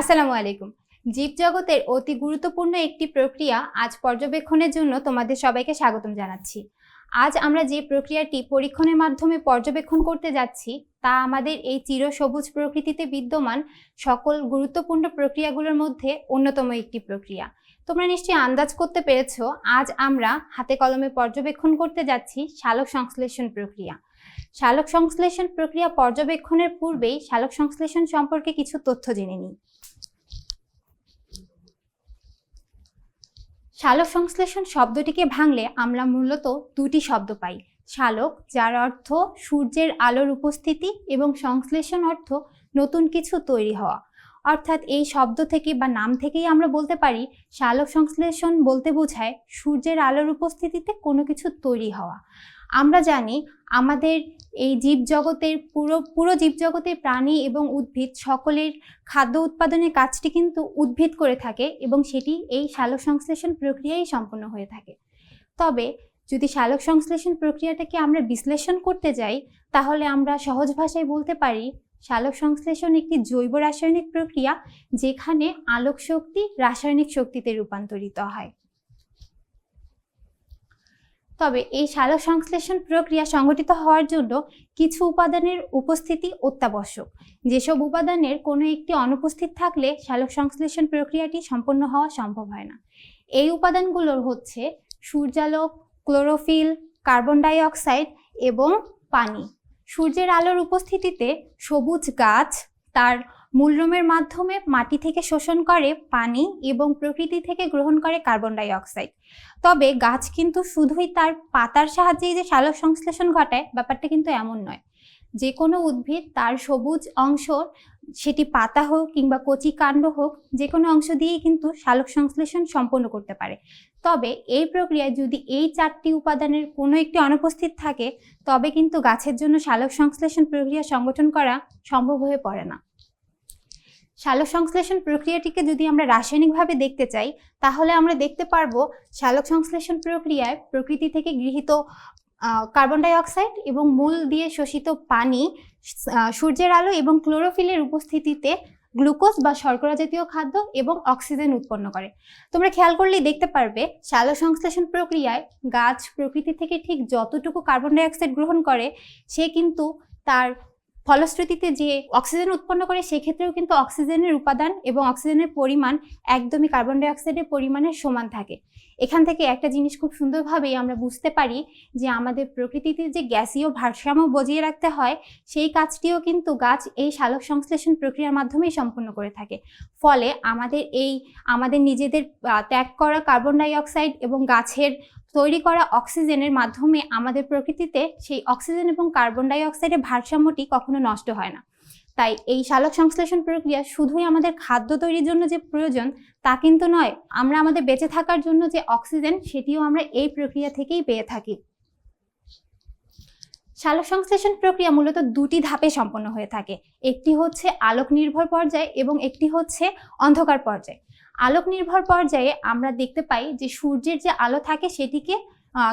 আসসালামু আলাইকুম। জীবজগতের অতি গুরুত্বপূর্ণ একটি প্রক্রিয়া আজ পর্যবেক্ষণের জন্য তোমাদের সবাইকে স্বাগতম জানাচ্ছি। আজ আমরা যে প্রক্রিয়াটি পরীক্ষণের মাধ্যমে পর্যবেক্ষণ করতে যাচ্ছি তা আমাদের এই চিরসবুজ প্রকৃতিতে বিদ্যমান সকল গুরুত্বপূর্ণ প্রক্রিয়াগুলোর মধ্যে অন্যতম একটি প্রক্রিয়া। তোমরা নিশ্চয়ই আন্দাজ করতে পেরেছ, আজ আমরা হাতে কলমে পর্যবেক্ষণ করতে যাচ্ছি শালক সংশ্লেষণ প্রক্রিয়া। শালক সংশ্লেষণ প্রক্রিয়া পর্যবেক্ষণের পূর্বেই শালক সংশ্লেষণ সম্পর্কে কিছু তথ্য জেনে নিই। শালক সংশ্লেষণ শব্দটিকে ভাঙলে আমরা মূলত দুটি শব্দ পাই। শালক যার অর্থ সূর্যের আলোর উপস্থিতি এবং সংশ্লেষণ অর্থ নতুন কিছু তৈরি হওয়া। অর্থাৎ এই শব্দ থেকে বা নাম থেকেই আমরা বলতে পারি শালক সংশ্লেষণ বলতে বোঝায় সূর্যের আলোর উপস্থিতিতে কোনো কিছু তৈরি হওয়া। আমরা জানি আমাদের এই জীবজগতের পুরো পুরো জীবজগতের প্রাণী এবং উদ্ভিদ সকলের খাদ্য উৎপাদনের কাজটি কিন্তু উদ্ভিদ করে থাকে এবং সেটি এই সালোক সংশ্লেষণ প্রক্রিয়ায় সম্পন্ন হয়ে থাকে। তবে যদি সালোক সংশ্লেষণ প্রক্রিয়াটাকে আমরা বিশ্লেষণ করতে যাই, তাহলে আমরা সহজ ভাষায় বলতে পারি, সালোক সংশ্লেষণ একটি জৈব রাসায়নিক প্রক্রিয়া যেখানে আলোক শক্তি রাসায়নিক শক্তিতে রূপান্তরিত হয়। তবে এই সালোক সংশ্লেষণ প্রক্রিয়া সংঘটিত হওয়ার জন্য কিছু উপাদানের উপস্থিতি অত্যাবশ্যক। যেসব উপাদানের কোনো একটি অনুপস্থিত থাকলে সালোক সংশ্লেষণ প্রক্রিয়াটি সম্পন্ন হওয়া সম্ভব হয় না। এই উপাদানগুলোর হচ্ছে সূর্যালোক ক্লোরোফিল, কার্বন ডাই অক্সাইড এবং পানি। সূর্যের আলোর উপস্থিতিতে সবুজ গাছ তার মূলরোমের মাধ্যমে মাটি থেকে শোষণ করে পানি এবং প্রকৃতি থেকে গ্রহণ করে কার্বন ডাই অক্সাইড তবে গাছ কিন্তু শুধুই তার পাতার সাহায্যেই যে সালোক সংশ্লেষণ ঘটায়, ব্যাপারটা কিন্তু এমন নয়। যে কোনো উদ্ভিদ তার সবুজ অংশ, সেটি পাতা হোক কিংবা কচি কাণ্ড হোক যে কোনো অংশ দিয়েই কিন্তু সালোক সংশ্লেষণ সম্পন্ন করতে পারে। তবে এই প্রক্রিয়ায় যদি এই চারটি উপাদানের কোনো একটি অনুপস্থিত থাকে, তবে কিন্তু গাছের জন্য সালোক সংশ্লেষণ প্রক্রিয়া সংগঠন করা সম্ভব হয়ে পড়ে না। সালোক সংশ্লেষণ প্রক্রিয়াটিকে যদি আমরা রাসায়নিকভাবে দেখতে চাই, তাহলে আমরা দেখতে পারব সালোক সংশ্লেষণ প্রক্রিয়ায় প্রকৃতি থেকে গৃহীত কার্বন ডাই অক্সাইড এবং মূল দিয়ে শোষিত পানি সূর্যের আলো এবং ক্লোরোফিলের উপস্থিতিতে গ্লুকোজ বা শর্করা জাতীয় খাদ্য এবং অক্সিজেন উৎপন্ন করে। তোমরা খেয়াল করলেই দেখতে পারবে সালোক সংশ্লেষণ প্রক্রিয়ায় গাছ প্রকৃতি থেকে ঠিক যতটুকু কার্বন ডাইঅক্সাইড গ্রহণ করে, সে কিন্তু তার ফলশ্রুতিতে যে অক্সিজেন উৎপন্ন করে, সেক্ষেত্রেও কিন্তু অক্সিজেনের উপাদান এবং অক্সিজেনের পরিমাণ একদমই কার্বন ডাই অক্সাইডের পরিমাণের সমান থাকে। এখান থেকে একটা জিনিস খুব সুন্দরভাবেই আমরা বুঝতে পারি যে আমাদের প্রকৃতিতে যে গ্যাসীয় ভারসাম্য বজিয়ে রাখতে হয়, সেই কাজটিও কিন্তু গাছ এই সালোক সংশ্লেষণ প্রক্রিয়ার মাধ্যমেই সম্পন্ন করে থাকে। ফলে আমাদের এই, আমাদের নিজেদের ত্যাগ করা কার্বন ডাই অক্সাইড এবং গাছের তৈরি করা অক্সিজেনের মাধ্যমে আমাদের প্রকৃতিতে সেই অক্সিজেন এবং কার্বন ডাইঅক্সাইডের ভারসাম্যটি কখনো নষ্ট হয় না। তাই এই সালোক সংশ্লেষণ প্রক্রিয়া শুধুই আমাদের খাদ্য তৈরির জন্য যে প্রয়োজন তা কিন্তু নয়, আমরা আমাদের বেঁচে থাকার জন্য যে অক্সিজেন, সেটিও আমরা এই প্রক্রিয়া থেকেই পেয়ে থাকি। সালোক সংশ্লেষণ প্রক্রিয়া মূলত দুটি ধাপে সম্পন্ন হয়ে থাকে। একটি হচ্ছে আলোক নির্ভর পর্যায়ে এবং একটি হচ্ছে অন্ধকার পর্যায়ে। আলোক নির্ভর পর্যায়ে আমরা দেখতে পাই যে সূর্যের যে আলো থাকে সেটিকে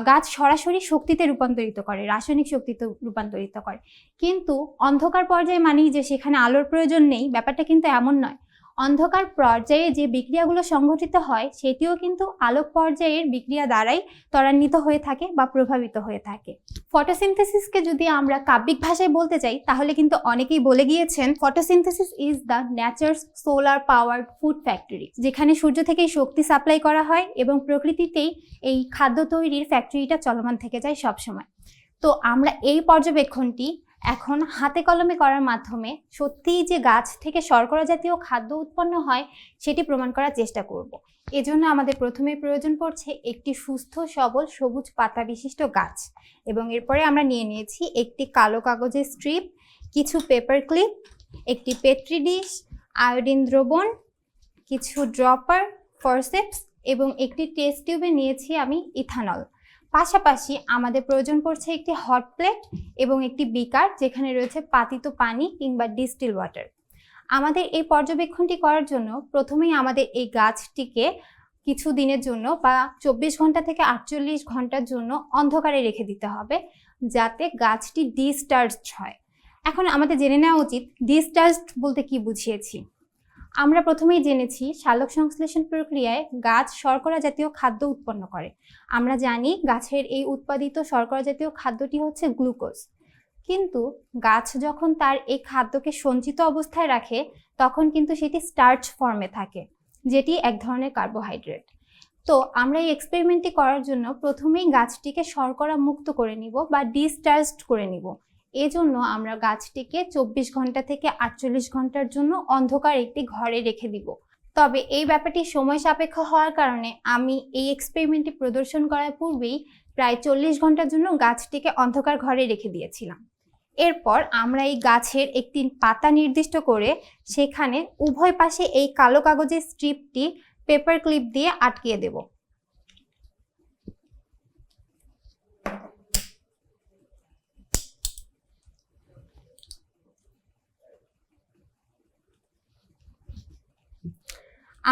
গাছ সরাসরি শক্তিতে রূপান্তরিত করে, রাসায়নিক শক্তিতে রূপান্তরিত করে। কিন্তু অন্ধকার পর্যায়ে মানেই যে সেখানে আলোর প্রয়োজন নেই, ব্যাপারটা কিন্তু এমন নয়। অন্ধকার পর্যায়ে যে বিক্রিয়াগুলো সংঘটিত হয়, সেটিও কিন্তু আলোক পর্যায়ের বিক্রিয়া দ্বারাই ত্বরান্বিত হয়ে থাকে বা প্রভাবিত হয়ে থাকে। ফটোসিনথেসিসকে যদি আমরা কাব্যিক ভাষায় বলতে চাই, তাহলে কিন্তু অনেকেই বলে গিয়েছেন, photosynthesis is the nature's solar powered food factory যেখানে সূর্য থেকেই শক্তি সাপ্লাই করা হয় এবং প্রকৃতিতেই এই খাদ্য তৈরির ফ্যাক্টরিটা চলমান থেকে যায় সবসময়। তো আমরা এই পর্যবেক্ষণটি এখন হাতে কলমে করার মাধ্যমে সত্যিই যে গাছ থেকে শর্করা জাতীয় খাদ্য উৎপন্ন হয়, সেটি প্রমাণ করার চেষ্টা করব। এজন্য আমাদের প্রথমে প্রয়োজন পড়ছে একটি সুস্থ, সবল, সবুজ পাতা বিশিষ্ট গাছ এবং এরপরে আমরা নিয়ে নিয়েছি একটি কালো কাগজের স্ট্রিপ কিছু পেপার ক্লিপ একটি পেট্রি ডিশ আয়োডিন দ্রবণ, কিছু ড্রপার ফরসেপস এবং একটি টেস্ট টিউবে নিয়েছি আমি ইথানল পাশাপাশি আমাদের প্রয়োজন পড়ছে একটি হট প্লেট এবং একটি বিকার যেখানে রয়েছে পাতিত পানি কিংবা ডিস্টিল ওয়াটার আমাদের এই পর্যবেক্ষণটি করার জন্য প্রথমেই আমাদের এই গাছটিকে কিছু দিনের জন্য বা চব্বিশ ঘণ্টা থেকে আটচল্লিশ ঘণ্টার জন্য অন্ধকারে রেখে দিতে হবে যাতে গাছটি ডিস্টার্জ হয়। এখন আমাদের জেনে নেওয়া উচিত ডিস্টার্জ বলতে কি বুঝিয়েছি? আমরা প্রথমেই জেনেছি শালক সংশ্লেষণ প্রক্রিয়ায় গাছ শর্করা জাতীয় খাদ্য উৎপন্ন করে। আমরা জানি গাছের এই উৎপাদিত শর্করা জাতীয় খাদ্যটি হচ্ছে গ্লুকোজ। কিন্তু গাছ যখন তার এই খাদ্যকে সঞ্চিত অবস্থায় রাখে, তখন কিন্তু সেটি স্টার্চ ফর্মে থাকে, যেটি এক ধরনের কার্বোহাইড্রেট। তো আমরা এই এক্সপেরিমেন্টটি করার জন্য প্রথমেই গাছটিকে শর্করা মুক্ত করে নিব বা ডিস্টার্জড করে নিব। এজন্য আমরা গাছটিকে চব্বিশ ঘণ্টা থেকে আটচল্লিশ ঘণ্টার জন্য অন্ধকার একটি ঘরে রেখে দিব। তবে এই ব্যাপারটি সময় সাপেক্ষ হওয়ার কারণে আমি এই এক্সপেরিমেন্টটি প্রদর্শন করার পূর্বেই প্রায় চল্লিশ ঘণ্টার জন্য গাছটিকে অন্ধকার ঘরে রেখে দিয়েছিলাম। এরপর আমরা এই গাছের একটি পাতা নির্দিষ্ট করে সেখানে উভয় পাশে এই কালো কাগজের স্ট্রিপটি পেপার ক্লিপ দিয়ে আটকিয়ে দেব।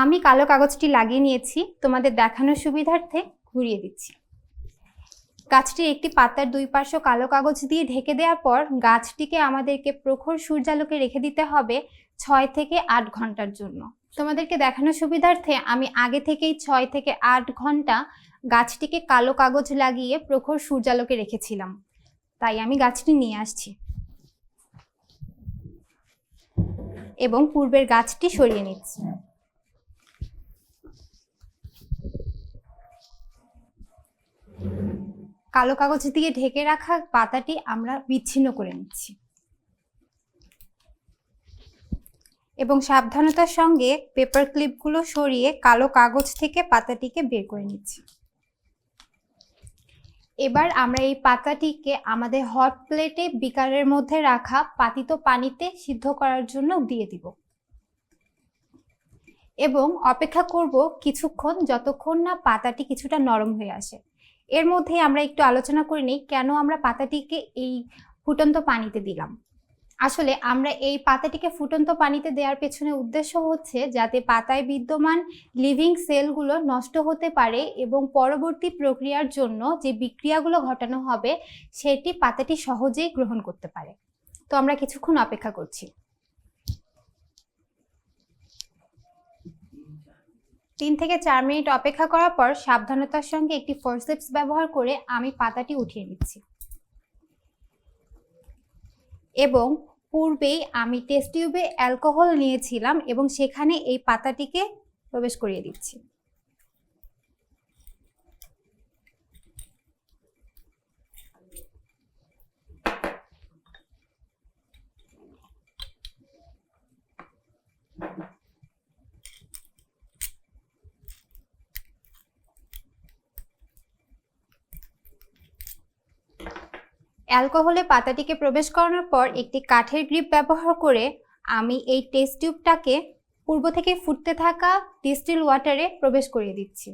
আমি কালো কাগজটি লাগিয়ে নিয়েছি, তোমাদের দেখানোর সুবিধার্থে ঘুরিয়ে দিচ্ছি। গাছটির একটি পাতার দুই পার্শ্ব কালো কাগজ দিয়ে ঢেকে দেওয়ার পর গাছটিকে আমাদেরকে প্রখর সূর্যালোকে রেখে দিতে হবে ছয় থেকে আট ঘণ্টার জন্য। তোমাদেরকে দেখানোর সুবিধার্থে আমি আগে থেকেই ছয় থেকে আট ঘণ্টা গাছটিকে কালো কাগজ লাগিয়ে প্রখর সূর্যালোকে রেখেছিলাম। তাই আমি গাছটি নিয়ে আসছি। এবং পূর্বের গাছটি সরিয়ে নিচ্ছি। কালো কাগজ দিয়ে ঢেকে রাখা পাতাটি আমরা বিচ্ছিন্ন করে নিচ্ছি। এবং সাবধানতার সঙ্গে পেপার ক্লিপগুলো সরিয়ে কালো কাগজ থেকে পাতাটিকে বের করে নিচ্ছি। এবার আমরা এই পাতাটিকে আমাদের হট প্লেটে বিকারের মধ্যে রাখা পাতিত পানিতে সিদ্ধ করার জন্য দিয়ে দিব। এবং অপেক্ষা করব কিছুক্ষণ যতক্ষণ না পাতাটি কিছুটা নরম হয়ে আসে। এর মধ্যে আমরা একটু আলোচনা করে নিই কেন আমরা পাতাটিকে এই ফুটন্ত পানিতে দিলাম। আসলে আমরা এই পাতাটিকে ফুটন্ত পানিতে দেওয়ার পেছনে উদ্দেশ্য হচ্ছে যাতে পাতায় বিদ্যমান লিভিং সেলগুলো নষ্ট হতে পারে এবং পরবর্তী প্রক্রিয়ার জন্য যে বিক্রিয়াগুলো ঘটানো হবে সেটি পাতাটি সহজেই গ্রহণ করতে পারে। তো আমরা কিছুক্ষণ অপেক্ষা করছি। তিন থেকে চার মিনিট অপেক্ষা করার পর সাবধানতার সঙ্গে একটি ফোরসেপস ব্যবহার করে আমি পাতাটি উঠিয়ে নিচ্ছি। এবং পূর্বেই আমি টেস্ট টিউবে অ্যালকোহল নিয়েছিলাম এবং সেখানে এই পাতাটিকে প্রবেশ করিয়ে দিচ্ছি। অ্যালকোহলে পাতাটিকে প্রবেশ করানোর পর একটি কাঠের গ্রিপ ব্যবহার করে আমি এই টেস্ট টিউবটাকে পূর্ব থেকে ফুটতে থাকা ডিস্টিল ওয়াটারে প্রবেশ করিয়ে দিচ্ছি।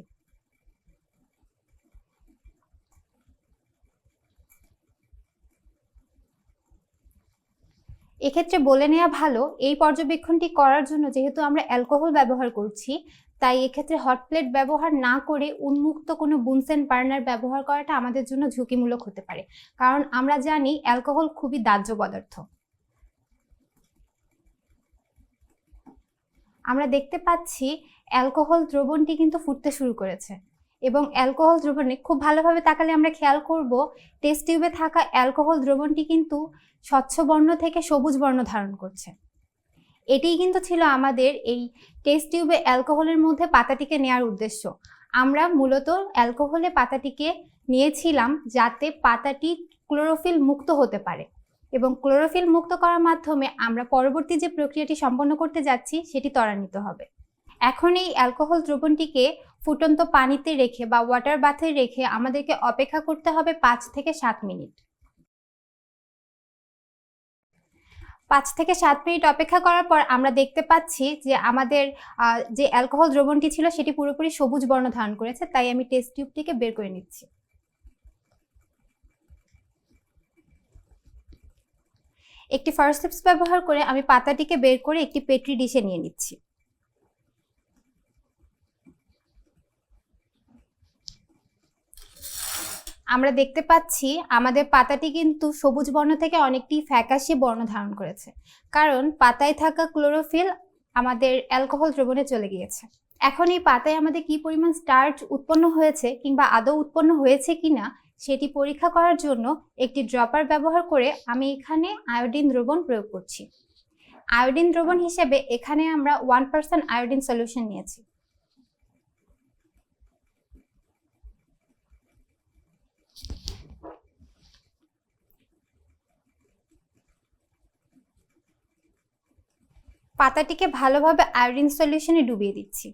এক্ষেত্রে বলে নেওয়া ভালো, এই পর্যবেক্ষণটি করার জন্য যেহেতু আমরা অ্যালকোহল ব্যবহার করছি তাই এক্ষেত্রে হট প্লেট ব্যবহার না করে উন্মুক্ত কোনো বুনসেন বার্নার ব্যবহার করাটা আমাদের জন্য ঝুঁকিমূলক হতে পারে। কারণ আমরা জানি অ্যালকোহল খুবই দাহ্য পদার্থ। আমরা দেখতে পাচ্ছি অ্যালকোহল দ্রবণটি কিন্তু ফুটতে শুরু করেছে এবং অ্যালকোহল দ্রবণে খুব ভালোভাবে তাকালে আমরা খেয়াল করব টেস্ট টিউবে থাকা অ্যালকোহল দ্রবণটি কিন্তু স্বচ্ছ বর্ণ থেকে সবুজ বর্ণ ধারণ করছে। এটিই কিন্তু ছিল আমাদের এই টেস্ট টিউবে অ্যালকোহলের মধ্যে পাতাটিকে নেওয়ার উদ্দেশ্য। আমরা মূলত অ্যালকোহলে পাতাটিকে নিয়েছিলাম যাতে পাতাটি ক্লোরোফিল মুক্ত হতে পারে এবং ক্লোরোফিল মুক্ত করার মাধ্যমে আমরা পরবর্তী যে প্রক্রিয়াটি সম্পন্ন করতে যাচ্ছি, সেটি ত্বরান্বিত হবে। এখন এই অ্যালকোহল দ্রবণটিকে ফুটন্ত পানিতে রেখে বা ওয়াটার বাথে রেখে আমাদেরকে অপেক্ষা করতে হবে পাঁচ থেকে সাত মিনিট। পাঁচ থেকে সাত মিনিট অপেক্ষা করার পর আমরা দেখতে পাচ্ছি যে আমাদের যে অ্যালকোহল দ্রবণটি ছিল সেটি পুরোপুরি সবুজ বর্ণ ধারণ করেছে, তাই আমি টেস্ট টিউবটিকে বের করে নিচ্ছি। একটি ফার্স্ট ব্যবহার করে আমি পাতাটিকে বের করে একটি পেট্রি ডিশে নিয়ে নিচ্ছি। আমরা দেখতে পাচ্ছি আমাদের পাতাটি কিন্তু সবুজ বর্ণ থেকে অনেকটি ফ্যাকাশে বর্ণ ধারণ করেছে। কারণ পাতায় থাকা ক্লোরোফিল আমাদের অ্যালকোহল দ্রবণে চলে গিয়েছে। এখন এই পাতায় আমাদের কি পরিমাণ স্টার্চ উৎপন্ন হয়েছে কিংবা আদৌ উৎপন্ন হয়েছে কিনা সেটি পরীক্ষা করার জন্য একটি ড্রপার ব্যবহার করে আমি এখানে আয়োডিন দ্রবণ প্রয়োগ করছি। আয়োডিন দ্রবণ হিসেবে এখানে আমরা ওয়ান পার্সেন্ট আয়োডিন সলিউশন নিয়েছি। পাতাটিকে ভালোভাবে আয়োডিন সলিউশনে ডুবিয়ে দিচ্ছি।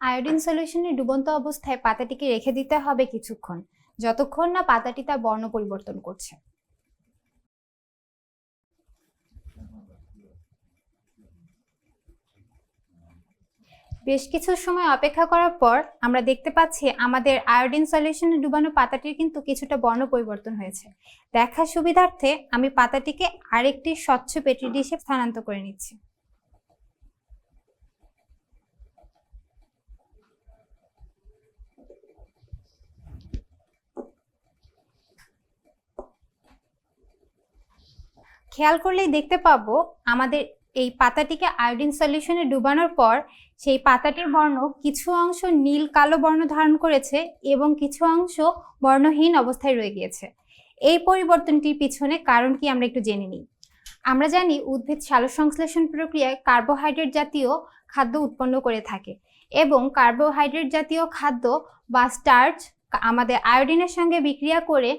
আয়োডিন সলিউশনে ডুবন্ত অবস্থায় পাতাটিকে রেখে দিতে হবে কিছুক্ষণ। যতক্ষণ না পাতাটি তার বর্ণ পরিবর্তন করছে। বেশ কিছু সময় অপেক্ষা করার পর আমরা দেখতে পাচ্ছি আমাদের আয়োডিন সলিউশনে ডুবানো পাতাটির কিন্তু কিছুটা বর্ণ পরিবর্তন হয়েছে। দেখার সুবিধার্থে আমি পাতাটিকে আরেকটি স্বচ্ছ পেটি ডিশে স্থানান্তর করে নিচ্ছি। খেয়াল করলেই দেখতে পাবো আমাদের এই পাতাটিকে আয়োডিন সলিউশনে ডুবানোর পর সেই পাতাটির বর্ণ কিছু অংশ নীল কালো বর্ণ ধারণ করেছে এবং কিছু অংশ বর্ণহীন অবস্থায় রয়ে গিয়েছে। এই পরিবর্তনটির পিছনে কারণ কি আমরা একটু জেনে নিই। আমরা জানি উদ্ভিদ সালোকসংশ্লেষণ প্রক্রিয়ায় কার্বোহাইড্রেট জাতীয় খাদ্য উৎপন্ন করে থাকে এবং কার্বোহাইড্রেট জাতীয় খাদ্য বা স্টার্চ আমাদের আয়োডিনের সঙ্গে বিক্রিয়া করে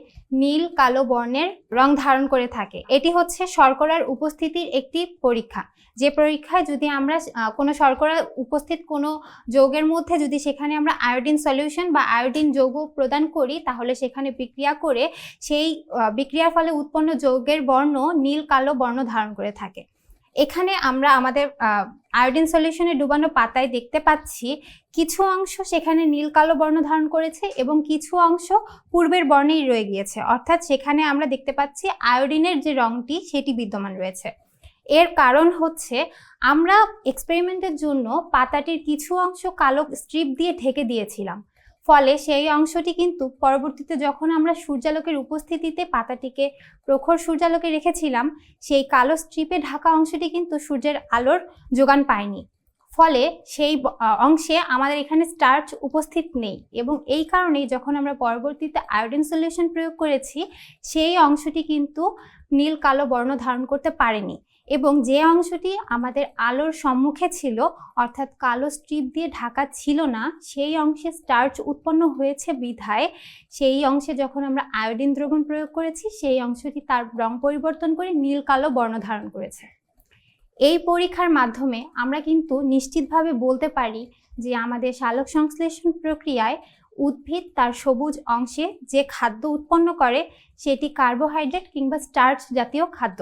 নীল, কালো বর্ণের রং ধারণ করে থাকে। এটি হচ্ছে শর্করার উপস্থিতির একটি পরীক্ষা। যে পরীক্ষায় যদি আমরা কোনো শর্করা উপস্থিত কোনো যৌগের মধ্যে যদি সেখানে আমরা আয়োডিন সলিউশন বা আয়োডিন যৌগ প্রদান করি, তাহলে সেখানে বিক্রিয়া করে সেই বিক্রিয়ার ফলে উৎপন্ন যৌগের বর্ণ নীল, কালো বর্ণ ধারণ করে থাকে। এখানে আমরা আমাদের আয়োডিন সলিউশনে ডুবানো পাতায় দেখতে পাচ্ছি কিছু অংশ সেখানে নীল কালো বর্ণ ধারণ করেছে এবং কিছু অংশ পূর্বের বর্ণেই রয়ে গিয়েছে। অর্থাৎ সেখানে আমরা দেখতে পাচ্ছি আয়োডিনের যে রংটি সেটি বিদ্যমান রয়েছে। এর কারণ হচ্ছে আমরা এক্সপেরিমেন্টের জন্য পাতাটির কিছু অংশ কালো স্ট্রিপ দিয়ে ঢেকে দিয়েছিলাম। ফলে সেই অংশটি কিন্তু পরবর্তীতে যখন আমরা সূর্যালোকের উপস্থিতিতে পাতাটিকে প্রখর সূর্যালোকে রেখেছিলাম, সেই কালো স্ট্রিপে ঢাকা অংশটি কিন্তু সূর্যের আলোর যোগান পায়নি। ফলে সেই অংশে আমাদের এখানে স্টার্চ উপস্থিত নেই এবং এই কারণেই যখন আমরা পরবর্তীতে আয়োডিন সলিউশন প্রয়োগ করেছি, সেই অংশটি কিন্তু নীল কালো বর্ণ ধারণ করতে পারেনি। এবং যে অংশটি আমাদের আলোর সম্মুখে ছিল, অর্থাৎ কালো স্ট্রিপ দিয়ে ঢাকা ছিল না, সেই অংশে স্টার্চ উৎপন্ন হয়েছে বিধায়। সেই অংশে যখন আমরা আয়োডিন দ্রবণ প্রয়োগ করেছি, সেই অংশটি তার রং পরিবর্তন করে নীল কালো বর্ণ ধারণ করেছে। এই পরীক্ষার মাধ্যমে আমরা কিন্তু নিশ্চিতভাবে বলতে পারি যে আমাদের সালোক সংশ্লেষণ প্রক্রিয়ায় উদ্ভিদ তার সবুজ অংশে যে খাদ্য উৎপন্ন করে, সেটি কার্বোহাইড্রেট কিংবা স্টার্চ জাতীয় খাদ্য।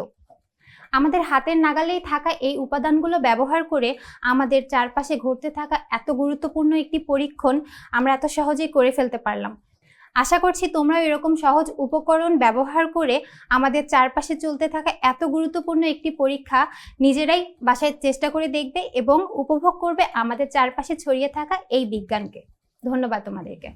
আমাদের হাতের নাগালেই থাকা এই উপাদানগুলো ব্যবহার করে আমাদের চারপাশে ঘটতে থাকা এত গুরুত্বপূর্ণ একটি পরীক্ষণ আমরা এত সহজেই করে ফেলতে পারলাম। আশা করছি তোমরাও এরকম সহজ উপকরণ ব্যবহার করে আমাদের চারপাশে চলতে থাকা এত গুরুত্বপূর্ণ একটি পরীক্ষা নিজেরাই বাসায় চেষ্টা করে দেখবে এবং উপভোগ করবে আমাদের চারপাশে ছড়িয়ে থাকা এই বিজ্ঞানকে। ধন্যবাদ তোমাদেরকে।